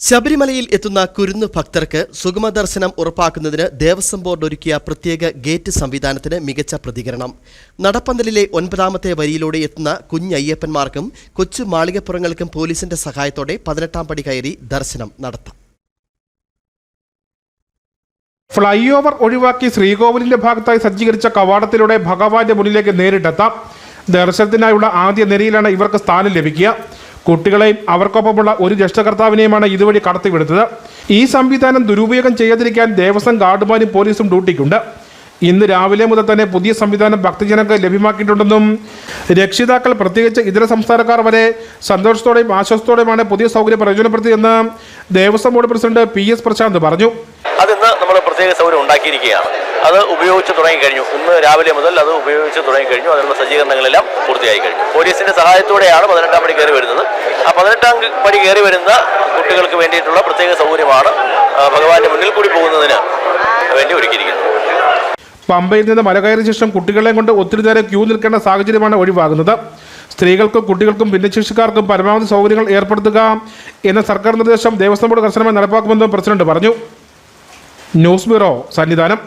ശബരിമലയിൽ എത്തുന്ന കുരുന്നു ഭക്തർക്ക് സുഗമ ദർശനം ഉറപ്പാക്കുന്നതിന് ദേവസ്വം ബോർഡ് ഒരുക്കിയ പ്രത്യേക ഗേറ്റ് സംവിധാനത്തിന് മികച്ച പ്രതികരണം. നടപ്പന്തലിലെ ഒൻപതാമത്തെ വരിയിലൂടെ എത്തുന്ന കുഞ്ഞയ്യപ്പന്മാർക്കും കൊച്ചു മാളികപ്പുറങ്ങൾക്കും പോലീസിന്റെ സഹായത്തോടെ പതിനെട്ടാം പടി കയറി ദർശനം നടത്താം. ഫ്ലൈ ഓവർ ഒഴിവാക്കി ശ്രീകോവിലിന്റെ ഭാഗത്തായി സജ്ജീകരിച്ച കവാടത്തിലൂടെ ഭഗവാന്റെ മുന്നിലേക്ക് നേരിട്ടെത്താം. ദർശനത്തിനായുള്ള ആദ്യ നിരയിലാണ് ഇവർക്ക് സ്ഥാനം ലഭിക്കുക. കുട്ടികളെയും അവർക്കൊപ്പമുള്ള ഒരു ജ്യേഷ്ഠകർത്താവിനെയുമാണ് ഇതുവഴി കടത്തിവിടുത്തത് ഈ സംവിധാനം ദുരുപയോഗം ചെയ്യാതിരിക്കാൻ ദേവസ്വം ഗാർഡുമാരും പോലീസും ഡ്യൂട്ടിക്കുണ്ട്. ഇന്ന് രാവിലെ മുതൽ തന്നെ പുതിയ സംവിധാനം ഭക്തജനങ്ങൾക്ക് ലഭ്യമാക്കിയിട്ടുണ്ടെന്നും രക്ഷിതാക്കൾ പ്രത്യേകിച്ച് ഇതര സംസ്ഥാനക്കാർ വരെ സന്തോഷത്തോടെയും ആശ്വാസത്തോടെയുമാണ് പുതിയ സൗകര്യം പ്രയോജനപ്പെടുത്തിയെന്ന് Devaswom board president P S Prasanth പറഞ്ഞു. അതിന്ന് നമ്മൾ പ്രത്യേക സൗകര്യം ഉണ്ടാക്കിയിരിക്കുകയാണ്. അത് ഉപയോഗിച്ച് തുടങ്ങി കഴിഞ്ഞു. ഇന്ന് രാവിലെ മുതൽ അത് ഉപയോഗിച്ച് തുടങ്ങി കഴിഞ്ഞു. അതിനുള്ള സജ്ജീകരണങ്ങളെല്ലാം പൂർത്തിയായി കഴിഞ്ഞു. പോലീസിന്റെ സഹായത്തോടെയാണ് പതിനെട്ടാം മണി കയറി വരുന്നത്. ആ പതിനെട്ടാം പടി കയറി വരുന്ന കുട്ടികൾക്ക് വേണ്ടിയിട്ടുള്ള പ്രത്യേക സൗകര്യമാണ് ഭഗവാന്റെ മുന്നിൽ കൂടി പോകുന്നതിന് വേണ്ടി ഒരുക്കിയിരിക്കുന്നത്. പമ്പയിൽ നിന്ന് മല കയറിയ ശേഷം കുട്ടികളെ കൊണ്ട് ഒത്തിരി നേരം ക്യൂ നിൽക്കേണ്ട സാഹചര്യമാണ് ഒഴിവാകുന്നത്. സ്ത്രീകൾക്കും കുട്ടികൾക്കും ഭിന്നശേഷിക്കാർക്കും പരമാവധി സൗകര്യങ്ങൾ ഏർപ്പെടുത്തുക എന്ന സർക്കാർ നിർദ്ദേശം ദേവസ്വം ബോർഡ് കർശനമായി നടപ്പാക്കുമെന്നും പ്രസിഡന്റ് പറഞ്ഞു. News bureau Sannidhanam.